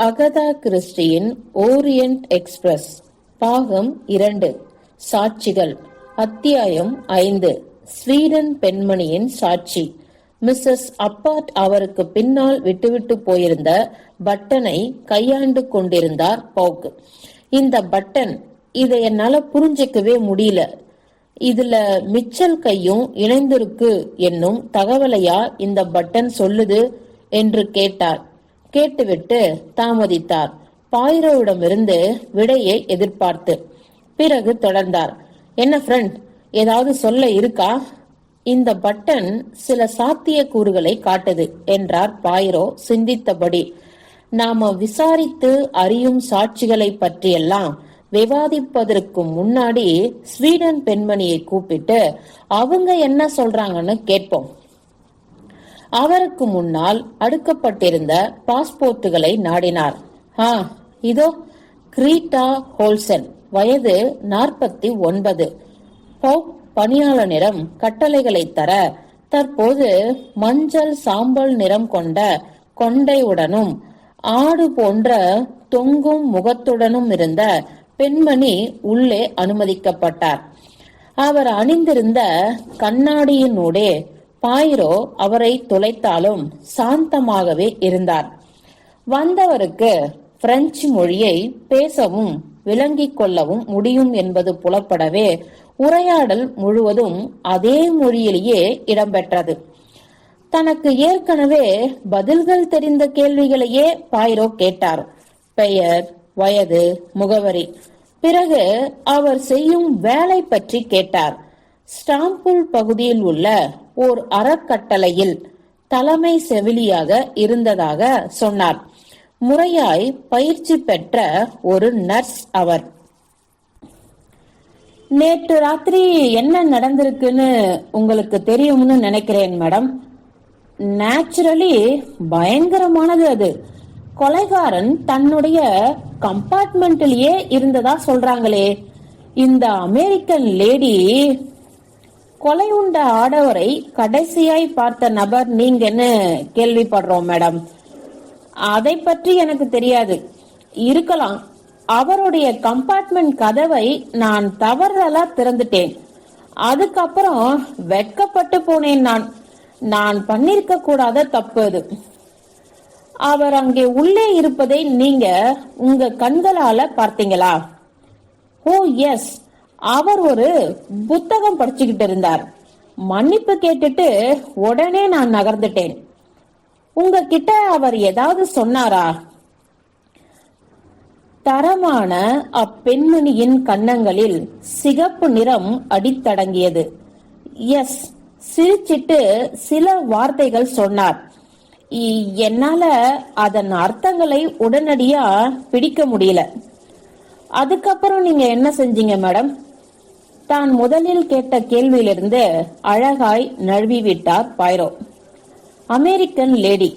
Agatha கிறிஸ்டியின் orient express பாகம் இரண்டு சாட்சிகள் அத்தியாயம் ஐந்து ஸ்வீடன் பெண்மணியின் சாட்சி. மிஸ்ஸஸ் அப்பாட் அவருக்கு பின்னால் விட்டுவிட்டு போயிருந்த பட்டனை கையாண்டு கொண்டிருந்தார் பவுக் இந்த பட்டன் இதை என்னால புரிஞ்சிக்கவே முடியல. இதுல மிச்சல் கையும் இணைந்திருக்கு என்னும் தகவலையா இந்த பட்டன் சொல்லுது? என்று கேட்டார். கேட்டுவிட்டு தாமதித்தார். பாயிரோவிடமிருந்து விடையை எதிர்பார்த்து. பிறகு தொடர்ந்தார். என்ன ஃப்ரெண்ட் ஏதாவது சொல்ல இருக்கா? இந்த பட்டன் சில சாத்திய கூறுகளை காட்டுது என்றார் பாயிரோ சிந்தித்தபடி. நாம விசாரித்து அறியும் சாட்சிகளை பற்றியெல்லாம் விவாதிப்பதற்கு முன்னாடி ஸ்வீடன் பெண்மணியை கூப்பிட்டு அவங்க என்ன சொல்றாங்கன்னு கேட்போம். அவருக்கு முன்னால் அடுக்கப்பட்டிருந்த பாஸ்போர்ட்டுகளை நாடினார். ஆ இதோ கிரீட்டா ஹோல்சன் வயது நாற்பத்தி ஒன்பது. பவுக் பணியாளனிடம் கட்டளைகளை தர தற்போது மஞ்சள் சாம்பல் நிறம் கொண்ட கொண்டையுடனும் ஆடு போன்ற தொங்கும் முகத்துடனும் இருந்த பெண்மணி உள்ளே அனுமதிக்கப்பட்டார். அவர் அணிந்திருந்த கண்ணாடியினூடே பாயிரோ அவரை துளைத்தாலும் சாந்தமாகவே இருந்தார். வந்தவருக்கு பிரெஞ்சு மொழியை பேசவும் விளங்கிக் கொள்ளவும் முடியும் என்பது புலப்படவே உரையாடல் முழுவதும் அதே மொழியிலேயே இடம்பெற்றது. தனக்கு ஏற்கனவே பதில்கள் தெரிந்த கேள்விகளையே பாயிரோ கேட்டார். பெயர் வயது முகவரி. பிறகு அவர் செய்யும் வேலை பற்றி கேட்டார். ஸ்டாம்பூல் பகுதியில் உள்ள ஓர் அறக்கட்டளையில் தலைமை செவிலியாக இருந்ததாக சொன்னார். முறையாய் பயிற்சி பெற்ற ஒரு நர்ஸ் அவர். நேற்று ராத்திரி என்ன நடந்திருக்குன்னு உங்களுக்கு தெரியும்னு நினைக்கிறேன் மேடம். நேச்சுரலி பயங்கரமானது அது. கொலைகாரன் தன்னுடைய கம்பார்ட்மெண்ட்லயே இருந்ததா சொல்றாங்களே. இந்த அமெரிக்கன் லேடி கொலை உண்ட ஆடவரை கடைசியாய் பார்த்த நபர் நீங்கன்னு கேள்விப்படுறோம் மேடம். அதை பற்றி எனக்கு தெரியாது. இருக்கலாம். அவருடைய கம்பார்ட்மெண்ட் கதவை நான் தவறுதலா திறந்துட்டேன். அதுக்கப்புறம் வெட்கப்பட்டு போனேன் நான். நான் பண்ணிருக்க கூடாத தப்பு அது. அவர் அங்கே உள்ளே இருப்பதை நீங்க உங்க கண்களால பார்த்தீங்களா? ஓ எஸ். அவர் ஒரு புத்தகம் படிச்சுக்கிட்டு இருந்தார். மன்னிப்பு கேட்டுட்டு உடனே நான் நகர்ந்துட்டேன். உங்ககிட்ட அவர் ஏதாவது சொன்னாரா? தரமான அப்பெண்மணியின் கன்னங்களில் சிகப்பு நிறம் அடித்தடங்கியது. எஸ் சிரிச்சிட்டு சில வார்த்தைகள் சொன்னார். என்னால அதன் அர்த்தங்களை உடனடியா பிடிக்க முடியல. அதுக்கப்புறம் நீங்க என்ன செஞ்சீங்க மேடம்? தான் முதலில் கேட்ட கேள்வியிலிருந்து அழகாய் நழுவி விட்டார் பைரோ. அமெரிக்கன் லேடி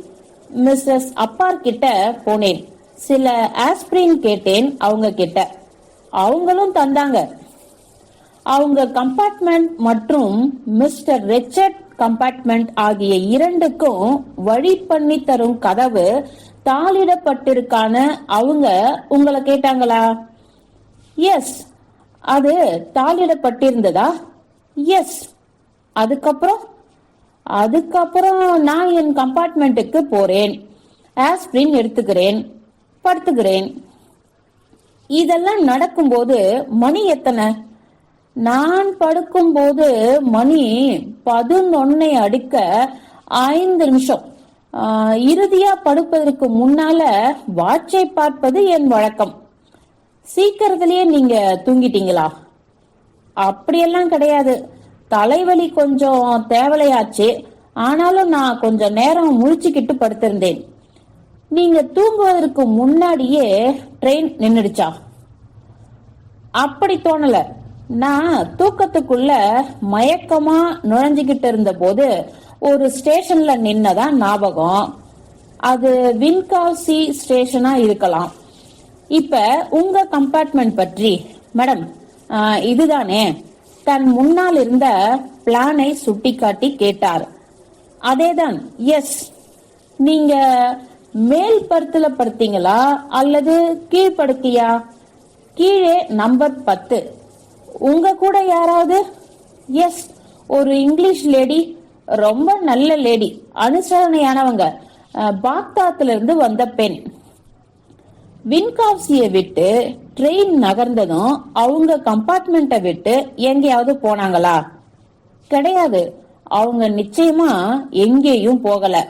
மிஸ்ஸஸ் அப்பார் கிட்ட போனேன். சில ஆஸ்பிரின் கேட்டேன் அவங்க கிட்ட. அவங்களும் தந்தாங்க. அவங்க கம்பார்ட்மெண்ட் மற்றும் மிஸ்டர் ரிச்சர்ட் கம்பார்ட்மெண்ட் ஆகிய இரண்டுக்கும் வழி பண்ணி தரும் கதவு தாளிடப்பட்டிருக்கான அவங்க உங்களை கேட்டாங்களா? எஸ் அது தாளிடப்பட்டிருந்ததா? எஸ் அதுக்கப்புறம்? அதுக்கப்புறம் நான் என் கம்பார்ட்மெண்ட்டுக்கு போறேன். ஆஸ்பிரின் எடுத்துக்கிறேன். படுத்துக்கிறேன். இதெல்லாம் நடக்கும்போது மணி எத்தனை? நான் படுக்கும்போது மணி பதினொன்னை அடுக்க ஐந்து நிமிஷம். இறுதியா படுப்பதற்கு முன்னால வாட்சை பார்ப்பது என் வழக்கம். சீக்கிரத்திலேயே நீங்க தூங்கிட்டீங்களா? அப்படியெல்லாம் கிடையாது. தலைவலி கொஞ்சம் தேவலையாச்சு. ஆனாலும் நான் கொஞ்சம் நேரம் முழிச்சுக்கிட்டு படுத்திருந்தேன். நீங்க தூங்குவதற்கு முன்னாடியே ட்ரெயின் நின்னுடுச்சா? அப்படி தோணல. நான் தூக்கத்துக்குள்ள மயக்கமா நுழைஞ்சுகிட்டு இருந்த போது ஒரு ஸ்டேஷன்ல நின்னதான் ஞாபகம். அது வின்காசி ஸ்டேஷனா இருக்கலாம். இப்ப உங்க கம்பார்ட்மெண்ட் பற்றி மேடம் இதுதானே. தன் முன்னால் இருந்த பிளானை சுட்டிக்காட்டி கேட்டார். அதேதான் எஸ் நீங்க மேல் பருத்துல படுத்தீங்களா அல்லது கீழ்ப்படுத்தியா கீழே நம்பர் பத்து. உங்க கூட யாராவது? எஸ் ஒரு இங்கிலீஷ் லேடி ரொம்ப நல்ல லேடி அனுசரணையானவங்க. பாக்தாத்துல இருந்து வந்த பெண். வின்காப்சியை விட்டு ட்ரெயின் நகர்ந்ததும் அவங்க கம்பார்ட்மெண்ட்டை விட்டு எங்கேயாவது போனாங்களா? கிடையாது. அவங்க நிச்சயமா எங்கேயும் போகல.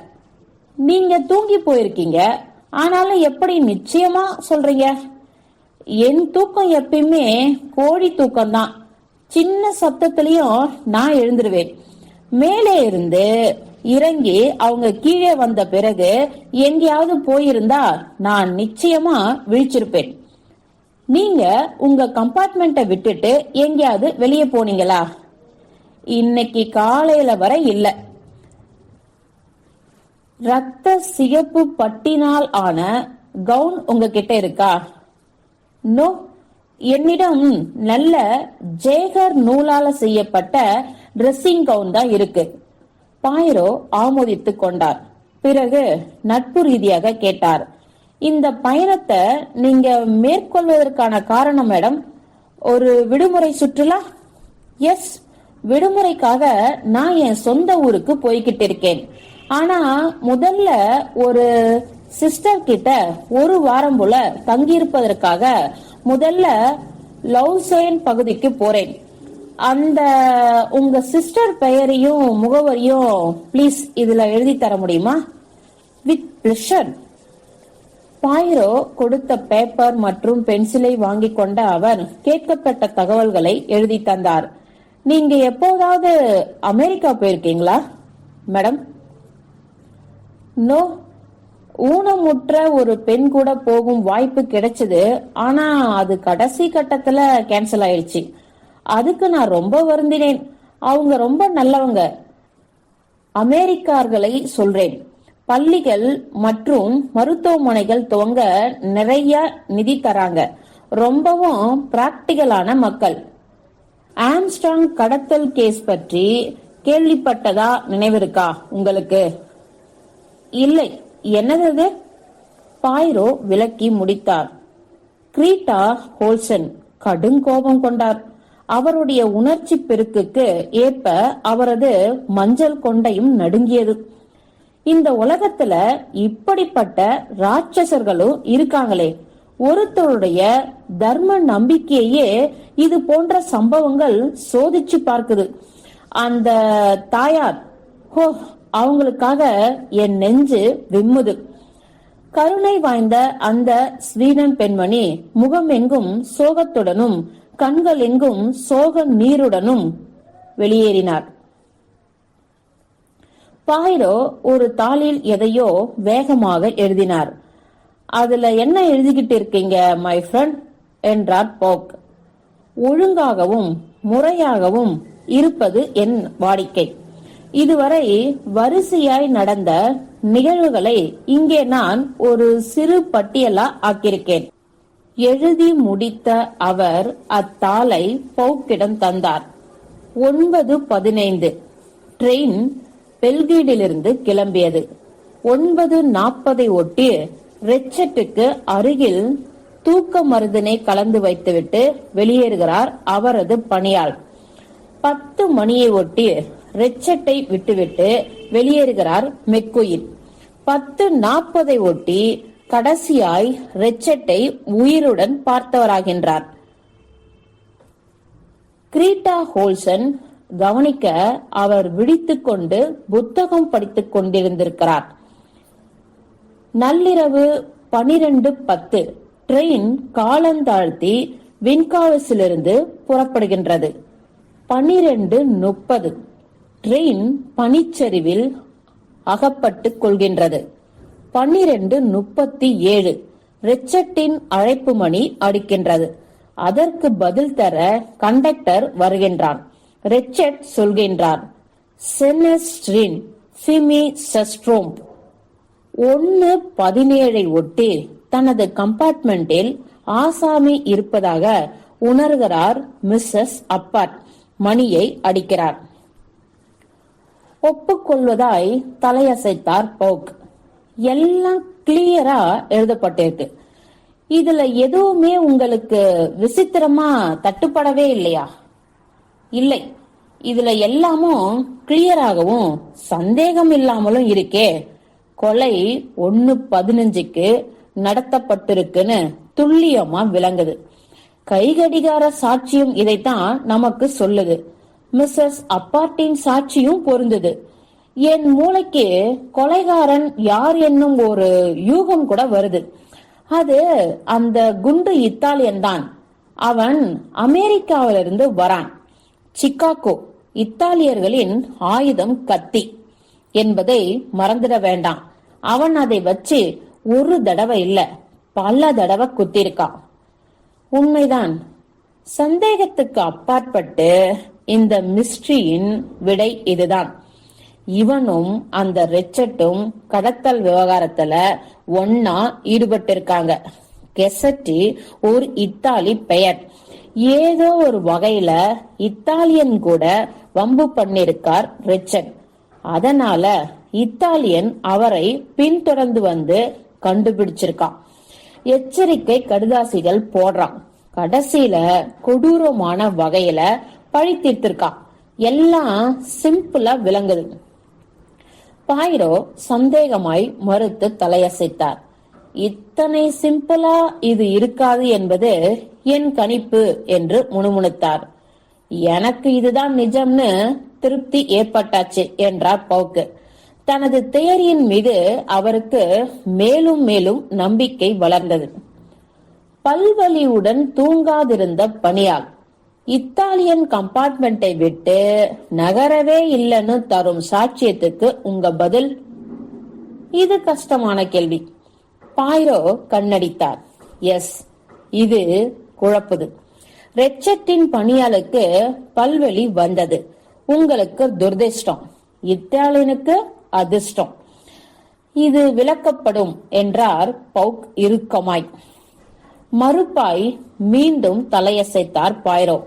நீங்க தூங்கி போயிருக்கீங்க. ஆனாலும் எப்படி நிச்சயமா சொல்றீங்க? என் தூக்கம் எப்பயுமே கோழி தூக்கம் தான் சின்ன சத்தத்திலையும் நான் எழுந்துருவேன். மேலே இருந்து இறங்கி அவங்க கீழே வந்த பிறகு எங்கேயாவது போயிருந்தா நான் நிச்சயமா விழிச்சிருப்பேன். நீங்க உங்க கம்பார்ட்மெண்ட்டை விட்டுட்டு எங்கேயாவது வெளியே போனீங்களா? இன்னைக்கு காலையில வரை இல்ல. ரத்த சிகப்பு பட்டினால் ஆன கவுன் உங்ககிட்ட இருக்கா? நோ. என்னிடம் நல்ல ஜேகர் நூலால செய்யப்பட்ட ட்ரெஸ்ஸிங் கவுன் தான் இருக்கு. பாயிரோ ஆமோதித்துக் கொண்டார். பிறகு நட்பு ரீதியாக கேட்டார் இந்த பயணத்தை நீங்க மேற்கொள்வதற்கான காரணம் மேடம் ஒரு விடுமுறை சுற்றுலா? எஸ் விடுமுறைக்காக நான் என் சொந்த ஊருக்கு போய்கிட்டு இருக்கேன். ஆனா முதல்ல ஒரு சிஸ்டர் கிட்ட ஒரு வாரம் போல தங்கியிருப்பதற்காக முதல்ல லவ்சேன் பகுதிக்கு போறேன். அந்த உங்க சிஸ்டர் பெயரையும் முகவரியும் ப்ளீஸ் இதுல எழுதி தர முடியுமா? வித் பிளஷர் பாயிரோ கொடுத்த பேப்பர் மற்றும் பென்சிலை வாங்கிக் கொண்ட அவர் கேட்கப்பட்ட தகவல்களை எழுதி தந்தார். நீங்க எப்போதாவது அமெரிக்கா போயிருக்கீங்களா? மேடம் நோ ஊனமுற்ற ஒரு பெண் கூட போகும் வாய்ப்பு கிடைச்சது. ஆனா அது கடைசி கட்டத்துல கேன்சல் ஆயிடுச்சு அதுக்கு நான் ரொம்ப வருந்தினேன். அவங்க ரொம்ப நல்லவங்க. அமெரிக்கார்களை சொல்றேன். பள்ளிகள் மற்றும் மருத்துவமனைகள் துவங்க நிறைய நிதி தராங்க. ரொம்பவும் பிராக்டிகலான மக்கள். ஆம்ஸ்டாங் கடத்தல் கேஸ் பற்றி கேள்விப்பட்டதா நினைவிருக்கா உங்களுக்கு? இல்லை. என்னது அது? பாய்ரோ விளக்கி முடித்தார். கிரீட்டா ஹோல்சன் கடும் கோபம் கொண்டார். அவருடைய உணர்ச்சி பெருக்குக்கு ஏற்ப அவரது மஞ்சள் கொண்டையும் நடுங்கியது. இந்த உலகத்துல இப்படிப்பட்ட ராட்சசர்களும் இருக்காங்களே. ஒருத்தருடைய தர்ம நம்பிக்கையே இது போன்ற சம்பவங்கள் சோதிச்சு பார்க்குது. அந்த தாயார் ஹோ அவங்களுக்காக என் நெஞ்சு விம்முது. கருணை வாய்ந்த அந்த ஸ்வீடன் பெண்மணி முகம் எங்கும் சோகத்துடனும் கண்கள் எங்கும் சோக நீருடனும் வெளியேறினார். பாயிரோ ஒரு தாளில் எதையோ வேகமாக எழுதினார். அதுல என்ன எழுதிக்கிட்டு இருக்கீங்க மை ஃப்ரெண்ட் என்றார் போக். ஒழுங்காகவும் முறையாகவும் இருப்பது என் வாடிக்கை. இதுவரை வரிசையாய் நடந்த நிகழ்வுகளை இங்கே நான் ஒரு சிறு பட்டியலா ஆக்கியிருக்கேன். எழுதி முடித்த அவர் அத்தாளை பௌக்கிடம் தந்தார். ஒன்பது பதினைந்து. ட்ரெயின் பெல்கீடிலிருந்து கிளம்பியது. ஒன்பது நாற்பதை ஒட்டி ரெச்சட்டுக்கு அருகில் தூக்க மருந்தினை கலந்து வைத்துவிட்டு வெளியேறுகிறார் அவரது பணியாள். பத்து மணியை ஒட்டி ரெச்சட்டை விட்டுவிட்டு வெளியேறுகிறார் மெக்குயின் பத்து நாற்பதை ஒட்டி கடைசியாய் ரெச்சட்டை உயிருடன் பார்த்தவராகின்றார். கிரீட்டா ஹோல்சன் கவனிக்க அவர் விழித்துக்கொண்டு புத்தகம் படித்துக் கொண்டிருந்திருக்கிறார். நள்ளிரவு பனிரெண்டு பத்து ட்ரெயின் காலந்தாழ்த்தி வின்காவஸிலிருந்து புறப்படுகின்றது. பனிரெண்டு முப்பது ட்ரெயின் பனிச்சரிவில் அகப்பட்டுக் கொள்கின்றது. பன்னிரண்டு முப்பத்தி ஏழு. ரிச்சர்ட்டின் அழைப்பு மணி அடிக்கின்றது. அதற்கு பதில் தர கண்டக்டர் வருகின்றான். ரிச்சர்ட் சொல்கின்றார் செனஸ்ட்ரின் ஃபிமி சஸ்ட்ரோம் ஒன்னு பதினேழை ஒட்டி தனது கம்பார்ட்மெண்டில் ஆசாமி இருப்பதாக உணர்கிறார் மிஸ்ஸஸ் அப்பாட். மணியை அடிக்கிறார். ஒப்புக்கொள்வதாய் தலையசைத்தார் போக் எல்லாம் கிளியரா எழுதப்பட்டிருக்கு. இதுல எதுவுமே உங்களுக்கு விசித்திரமா தட்டுப்படவே இல்லையா? இல்லை. இதுல எல்லாமும் கிளியராகவும் சந்தேகம் இல்லாமலும் இருக்கே. கொலை ஒன்னு பதினஞ்சுக்கு நடத்தப்பட்டிருக்குன்னு துல்லியமா விளங்குது. கைகடிகார சாட்சியும் இதைத்தான் நமக்கு சொல்லுது. மிஸ்ஸஸ் அப்பார்ட்டின் சாட்சியும் பொருந்தது. என் மூளைக்கு கொலைகாரன் யார் என்னும் ஒரு யூகம் கூட வருது. அது அந்த குண்டு இத்தாலியன் தான். அவன் அமெரிக்காவிலிருந்து வரான். சிக்காகோ இத்தாலியர்களின் ஆயுதம் கத்தி என்பதை மறந்துட வேண்டாம். அவன் அதை வச்சு ஒரு தடவை இல்ல பல தடவை குத்திருக்கான். உண்மைதான். சந்தேகத்துக்கு அப்பாற்பட்டு இந்த மிஸ்ட்ரியின் விடை இதுதான். இவனும் அந்த ரெச்சட்டும் கடத்தல் விவகாரத்துல ஒன்னா ஈடுபட்டிருக்காங்க. கெசட்டி ஒரு இத்தாலி பெயர். ஏதோ ஒரு வகையில இத்தாலியன் கூட வம்பு பண்ணிருக்கார் ரிச்சர்ட் அதனால இத்தாலியன் அவரை பின்தொடர்ந்து வந்து கண்டுபிடிச்சிருக்கான். எச்சரிக்கை கடுதாசிகள் போடுறான். கடைசியில கொடூரமான வகையில பழி தீர்த்திருக்கான். எல்லாம் சிம்பிளா விளங்குது. பாயிரோ சந்தேகமாய் மறுத்து தலையசைத்தார். இத்தனை சிம்பிளா இது இருக்காது என்பது என் கணிப்பு என்று முணுமுணுத்தார். எனக்கு இதுதான் நிஜம்னு திருப்தி ஏற்பட்டாச்சு என்றார் பவுக்கு. தனது தேரியின் மீது அவருக்கு மேலும் மேலும் நம்பிக்கை வளர்ந்தது. பல்வலியுடன் தூங்காதிருந்த பணியாள் இத்தாலியன் கம்பார்ட்மெண்ட்டை விட்டு நகரவே இல்லைன்னு தரும் சாட்சியத்துக்கு உங்க பதில்? இது கஷ்டமான கேள்வி. பாய்ரோ கண்ணடித்தார். எஸ் இது குழப்புது. ரெச்சட்டின் பணியாளுக்கு பல்வெளி வந்தது. உங்களுக்கு துர்திஷ்டம் இத்தாலியனுக்கு அதிர்ஷ்டம். இது விளக்கப்படும் என்றார் பவுக் இறுக்கமாய். மறுப்பாய் மீண்டும் தலையசைத்தார் பாய்ரோ.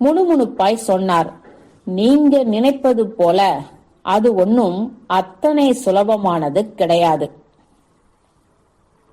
முணுமுணுப்பாய் சொன்னார். நீங்க நினைப்பது போல அது ஒன்னும் அத்தனை சுலபமானது கிடையாது.